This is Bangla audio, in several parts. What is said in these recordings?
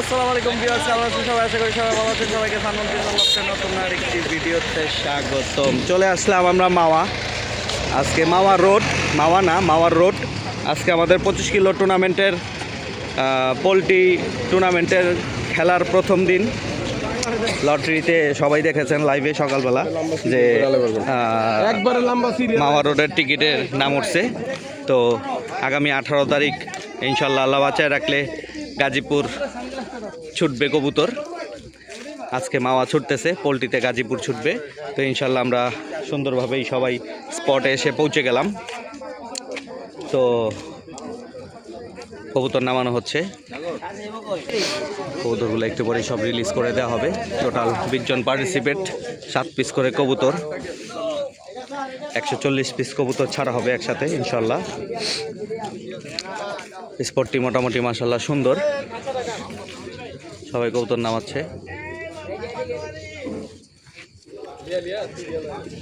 আসসালামু আলাইকুম ভিউয়ার্স কেমন আছেন সবাই? আশা করি সবাই ভালো আছেন। সবাইকে সানমন লক্ষ্যে নতুন আরেকটি ভিডিওতে স্বাগতম। চলে আসলাম আমরা মাওয়া। আজকে মাওয়া রোড মাওয়া না মাওয়ার রোড। আজকে আমাদের পঁচিশ কিলো টুর্নামেন্টের পোলট্রি টুর্নামেন্টের খেলার প্রথম দিন। লটারিতে সবাই দেখেছেন লাইভে সকালবেলা যে মাওয়া রোডের টিকিটের নাম উঠছে। তো আগামী আঠারো তারিখ ইনশাল্লাহ আল্লাহ বাঁচায় রাখলে গাজীপুর ছুটবে কবুতর। আজকে মাওয়া ছুটতেছে, পোলট্রিতে গাজীপুর ছুটবে। তো ইনশাল্লাহ আমরা সুন্দরভাবেই সবাই স্পটে এসে পৌঁছে গেলাম। তো কবুতর নামানো হচ্ছে। কবুতরগুলো একটু পরে সব রিলিজ করে দেওয়া হবে। টোটাল বিশ জন পার্টিসিপেট সাত পিস করে কবুতর। একশো চল্লিশ পিস কবুতর ছাড়া হবে একসাথে, ইনশাল্লাহ। স্পটটি মোটামুটি মাসাল্লাহ সুন্দর। সবাই কবুতর নামাচ্ছে।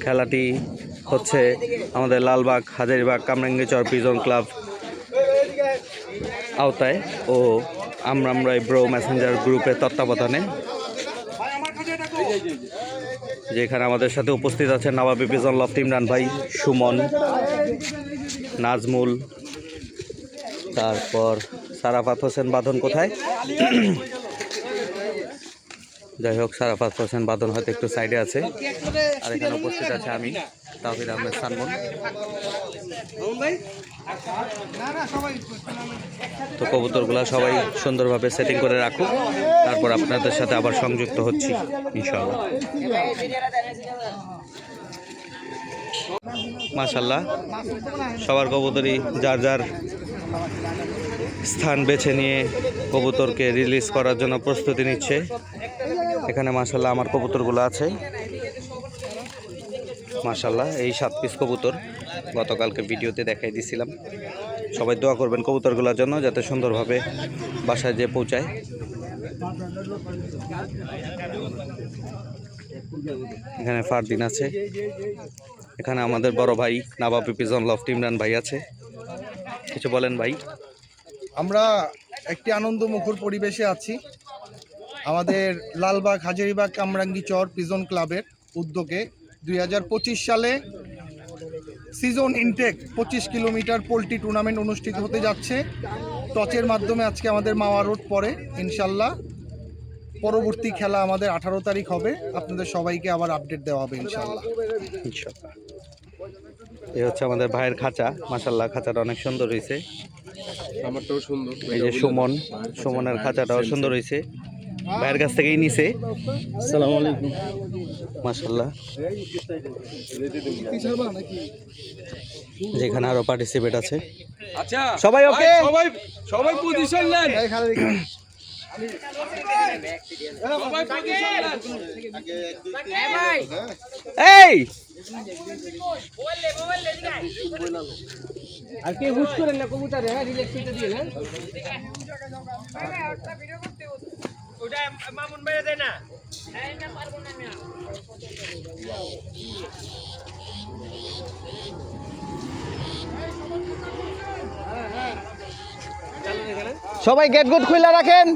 খেলাটি হচ্ছে আমাদের লালবাগ, হাজারিবাগ কামরাঙ্গিচর পিজন ক্লাব আওতায় ও আমরামরাই ব্রো মেসেঞ্জার গ্রুপের তত্ত্বাবধানে। যেখানে আমাদের সাথে উপস্থিত আছেন নবাবী পিজন লফত ইমরান ভাই, সুমন, নাজমুল, তারপর সারাফাত হোসেন বাঁধন কোথায়? যাই হোক, সারা পাঁচ পার্সেন্ট বাঁধন হয়তো একটু সাইডে আছে। আর এখানে উপস্থিত আছে আমি তাহিদ আহমেদ সানমন। তো কবুতরগুলো সবাই সুন্দরভাবে সেটিং করে রাখুক। তারপর আপনাদের সাথে আবার সংযুক্ত হচ্ছি, ইনশাআল্লাহ। মাশাল্লাহ সবার কবুতরই যার যার স্থান বেছে নিয়ে কবুতরকে রিলিজ করার জন্য প্রস্তুতি নিচ্ছে। এখানে মাশাল্লাহ আমার কবুতরগুলো আছে। মাশাল্লাহ এই সাত পিস কবুতর গতকালকে ভিডিওতে দেখাই দিছিলাম। সবাই দোয়া করবেন কবুতরগুলোর জন্য যাতে সুন্দরভাবে বাসায় যেয়ে পৌঁছায়। এখানে ফারদিন আছে। এখানে আমাদের বড় ভাই নাবাবি পিজন লফট ইমরান ভাই আছে। কিছু বলেন ভাই। আমরা একটি আনন্দমুখর পরিবেশে আছি। আমাদের লালবাগ হাজারিবাগ কামরাঙ্গি চর পিজন ক্লাবের উদ্যোগে দুই হাজার পঁচিশ সালে সিজন ইনটেক পঁচিশ কিলোমিটার পোলট্রি টুর্নামেন্ট অনুষ্ঠিত হতে যাচ্ছে। টচের মাধ্যমে আজকে আমাদের মাওয়া রোড পরে ইনশাল্লাহ পরবর্তী খেলা আমাদের আঠারো তারিখ হবে। আপনাদের সবাইকে আবার আপডেট দেওয়া হবে ইনশাল্লাহ। ইনশাল্লাহ। এই হচ্ছে আমাদের ভাইয়ের খাঁচা। মাসাল্লাহ খাঁচাটা অনেক সুন্দর হয়েছে। আমারটাও সুন্দর। এই যে সুমন সুমনের খাঁচাটাও সুন্দর হয়েছে। ভাইয়ের কাছ থেকেই নিছে। আসসালামু আলাইকুম। মাসাল্লাহ যেখানে আরও পার্টিসিপেট আছে। আচ্ছা। সবাই ওকে সবাই সবাই পজিশন নেন। এই! আর কে হুশ করেন না কবুতরে হ্যাঁ রিলেক্স দিয়ে সবাই গেট গুট খুলে রাখেন।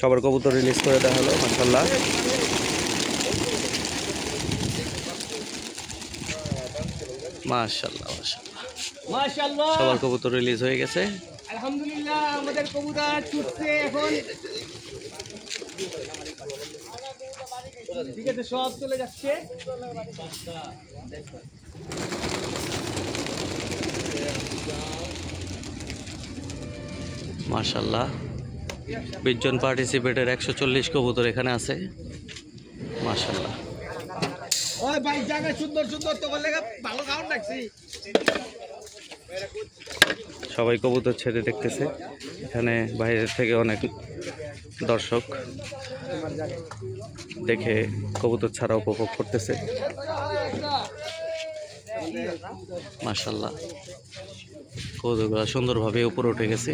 সবার কবুতর রিলিজ করে দেওয়া হলো মাসাল্লাহ মাশাল্লাহ মাশাল্লাহ মাশাআল্লাহ। সবার কবুতর রিলিজ হয়ে গেছে। আলহামদুলিল্লাহ আমাদের কবুতর ছুটছে এখন। ঠিক আছে সব চলে যাচ্ছে। মাশাল্লাহ বিশ জন পার্টিসিপেটের একশো চল্লিশ কবুতর এখানে আছে। মাশাল্লাহ ওই ভাই জায়গা সুন্দর সুন্দর তো ভালো খাওয়ান রাখছি। সবাই কবুতর ছেড়ে দেখতেছে। এখানে বাইরের থেকে অনেক দর্শক দেখে কবুতর ছাড়া উপভোগ করতেছে। মাশাল্লাহ কবুতরগুলো সুন্দরভাবে উপরে উঠে গেছে।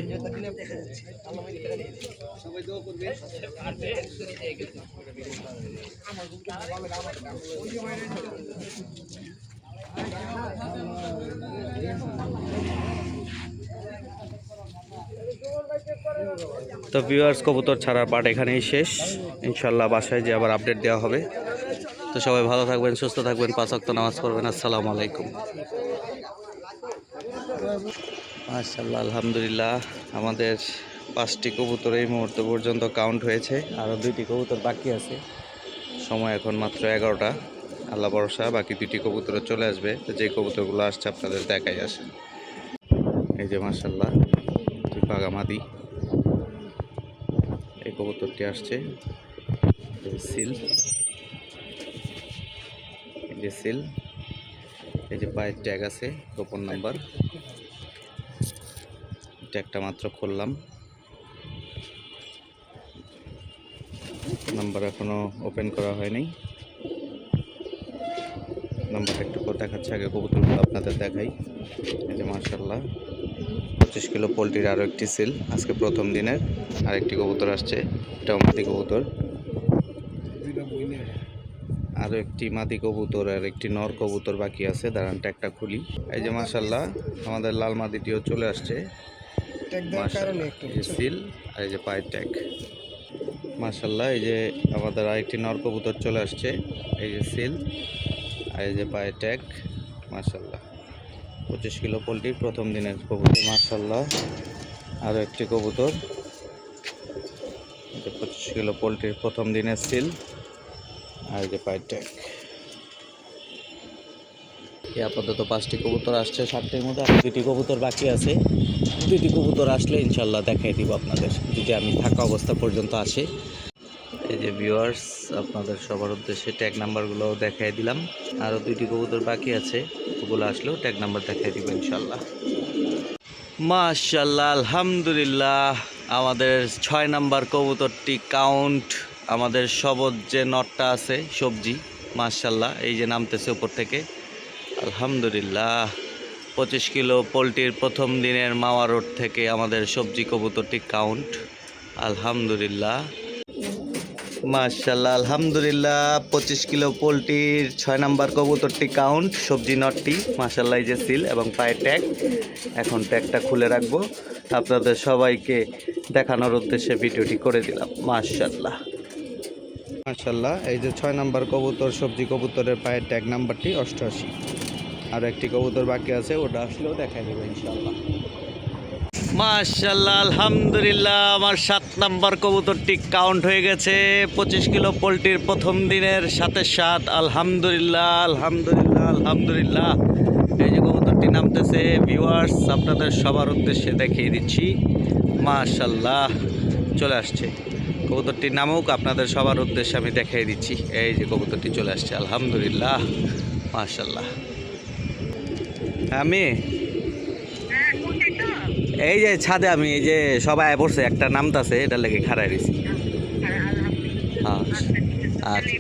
তো ভিউয়ার্স কবুতর ছাড়ার পার্ট এখানেই শেষ। ইনশাল্লাহ বাসায় যে আবার আপডেট দেওয়া হবে। তো সবাই ভালো থাকবেন, সুস্থ থাকবেন, পাঁচ ওয়াক্ত নামাজ পড়বেন। আসসালামু আলাইকুম। মাশাল্লাহ আলহামদুলিল্লাহ, আমাদের পাঁচটি কবুতর এই মুহূর্ত পর্যন্ত কাউন্ট হয়েছে। আরও দুইটি কবুতর বাকি আছে। সময় এখন মাত্র এগারোটা। আল্লাহ ভরসা, বাকি দুইটি কবুতর চলে আসবে। তো যে কবুতরগুলো আসছে, আপনাদের দেখাই আসে। এই যে মার্শাল্লাহ পাগামাদি এই কবুতরটি আসছে। সিল। এই যে সিল। এই যে পায়ের ট্যাগ আছে, গোপন নাম্বার। ট্যাগটা মাত্র খুললাম। নাম্বার এখনও ওপেন করা হয়নি। নাম্বারটা একটু দেখাচ্ছে আগে কবুতরগুলো আপনাদের দেখাই। এই যে মার্শাল্লাহ পঁচিশ কিলো পোলট্রির আরও একটি সিল। আজকে প্রথম দিনের আরেকটি কবুতর আসছে এটাও মাদি কবুতর। আরও একটি মাদি কবুতর আর একটি নর কবুতর বাকি আছে দাঁড়ান ট্যাগটা খুলি। এই যে মার্শাল্লাহ আমাদের লাল মাদিটিও চলে আসছে। সিল আর এই যে পায়ের ট্যাগ। মার্শাল্লাহ এই যে আমাদের আরেকটি নর কবুতর চলে আসছে এই যে সিল আর এই যে পায়ের ট্যাগ। মার্শাল্লাহ পঁচিশ কিলো পোলট্রির প্রথম দিনের কবুতর মার্শাল্লাহ আরও একটি কবুতর। পঁচিশ কিলো পোলট্রির প্রথম দিনের সিল। আর যে এই আপাতত পাঁচটি কবুতর আসছে সাতটির মধ্যে, আর দুটি কবুতর বাকি আছে। দুটি কবুতর আসলে ইনশাল্লাহ দেখাই দিব আপনাদের, যদি আমি থাকা অবস্থা পর্যন্ত আসে। এই যে ভিউয়ার্স আপনাদের সবার উদ্দেশ্যে ট্যাগ নাম্বারগুলো দেখাই দিলাম। আরও দুইটি কবুতর বাকি আছে, ওগুলো আসলেও ট্যাগ নাম্বার দেখাই দিব ইনশাল্লাহ মাশাল্লাহ আলহামদুলিল্লাহ, আমাদের ছয় নাম্বার কবুতরটি কাউন্ট আমাদের সবজ যে নটটা আছে, সবজি মাশাল্লাহ এই যে নামতেছে উপর থেকে। আলহামদুলিল্লাহ, পঁচিশ কিলো পোলট্রির প্রথম দিনের মাওয়া রোড থেকে আমাদের সবজি কবুতরটি কাউন্ট আলহামদুলিল্লাহ। মাশাল্লাহ আলহামদুলিল্লাহ। পঁচিশ কিলো পোলট্রির ছয় নাম্বার কবুতরটি কাউন্ট সবজি নটটি মাশাল্লাহ যে সিল এবং পায়ে ট্যাগ এখন ট্যাগটা খুলে রাখব। আপনাদের সবাইকে দেখানোর উদ্দেশ্যে ভিডিওটি করে দিলাম মাশাল্লাহ মাশাল্লাহ এই যে ছয় নাম্বার কবুতর, সবজি কবুতরের পায়ের ট্যাগ নাম্বারটি অষ্টআশি। আর একটি কবুতর বাকি আছে, ওটা আসলেও দেখাই দেবো ইনশাল্লাহ মাশাল্লাহ আলহামদুলিল্লাহ, আমার সাত নাম্বার কবুতরটি কাউন্ট হয়ে গেছে। পঁচিশ কিলো পোলট্রির প্রথম দিনের সাথে সাত। আলহামদুলিল্লাহ আলহামদুলিল্লাহ আলহামদুলিল্লাহ। এই যে কবুতরটি নামতেছে ভিউয়ার্স আপনাদের সবার উদ্দেশ্যে দেখিয়ে দিচ্ছি। মাশাল্লাহ চলে আসছে। কবুতরটি নামুক আপনাদের সবার উদ্দেশ্যে আমি দেখিয়ে দিচ্ছি। এই যে কবুতরটি চলে আসছে, আলহামদুলিল্লাহ মাশাল্লাহ আমি এই যে ছাদে আমি এই যে সবাই পড়ছে একটা নামতাছে এটা লেগে খাড়াই দিছি হ্যাঁ আচ্ছা।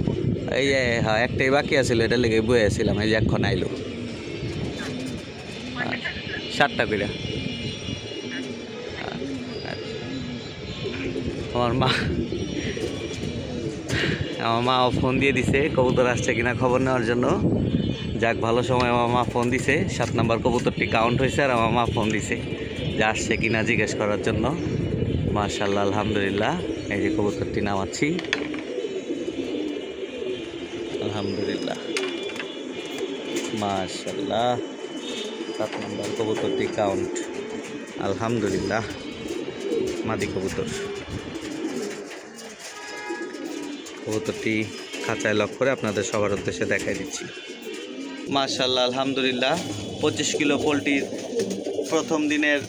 এই যে হ্যাঁ একটাই বাকি আছিল এটা লেগে বয়ে আসছিলাম এই যে এখন আইলো। হ্যাঁ, সাতটা করে আমার মা আমার মা ফোন দিয়ে দিছে কবুতর আসছে কিনা খবর নেওয়ার জন্য। যাক ভালো সময় আমার মা ফোন দিছে সাত নাম্বার কবুতরটি কাউন্ট হয়েছে আর আমার মা ফোন দিছে। যে আসছে কিনা জিজ্ঞেস করার জন্য। মার্শাল্লাহ আলহামদুলিল্লাহ। এই যে কবুতরটি নামাচ্ছি। আলহামদুলিল্লাহ। মার্শাল্লাহ সাত নম্বর কবুতরটি কাউন্ট আলহামদুলিল্লাহ। মাদি কবুতর। কবুতরটি খাঁচায় লক করে আপনাদের সবার উদ্দেশ্যে দেখাই দিচ্ছি। মাশাল্লাহ আলহামদুলিল্লাহ। পঁচিশ কিলো পোলট্রির প্রথম দিনের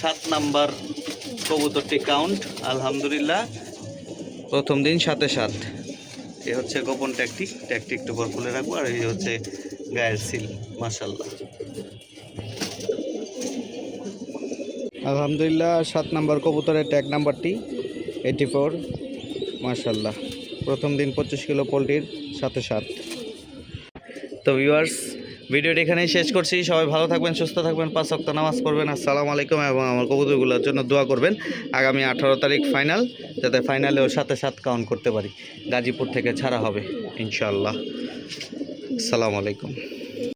সাত নাম্বার কবুতরটি কাউন্ট আলহামদুলিল্লাহ। প্রথম দিন সাথে সাত। এ হচ্ছে গোপন ট্যাকটিক ট্যাকটি একটু পর খুলে রাখব, আর এই হচ্ছে গায়ের সিল মাশাল্লাহ আলহামদুলিল্লাহ, সাত নাম্বার কবুতরের ট্যাগ নাম্বারটি এইটি ফোর মাশাল্লাহ প্রথম দিন পঁচিশ কিলো পোলট্রির সাথে সাত। তো ভিউয়ার্স ভিডিওটি এখানেই শেষ করছি। সবাই ভালো থাকবেন, সুস্থ থাকবেন, পাঁচ সপ্তাহ নামাজ পড়বেন। আসসালামু আলাইকুম এবং আমার কবুতরগুলোর জন্য দোয়া করবেন। আগামী আঠারো তারিখ ফাইনাল, যাতে ফাইনালেও সাথে সাত কাউন্ট করতে পারি। গাজীপুর থেকে ছাড়া হবে ইনশাল্লাহ আসসালামু আলাইকুম।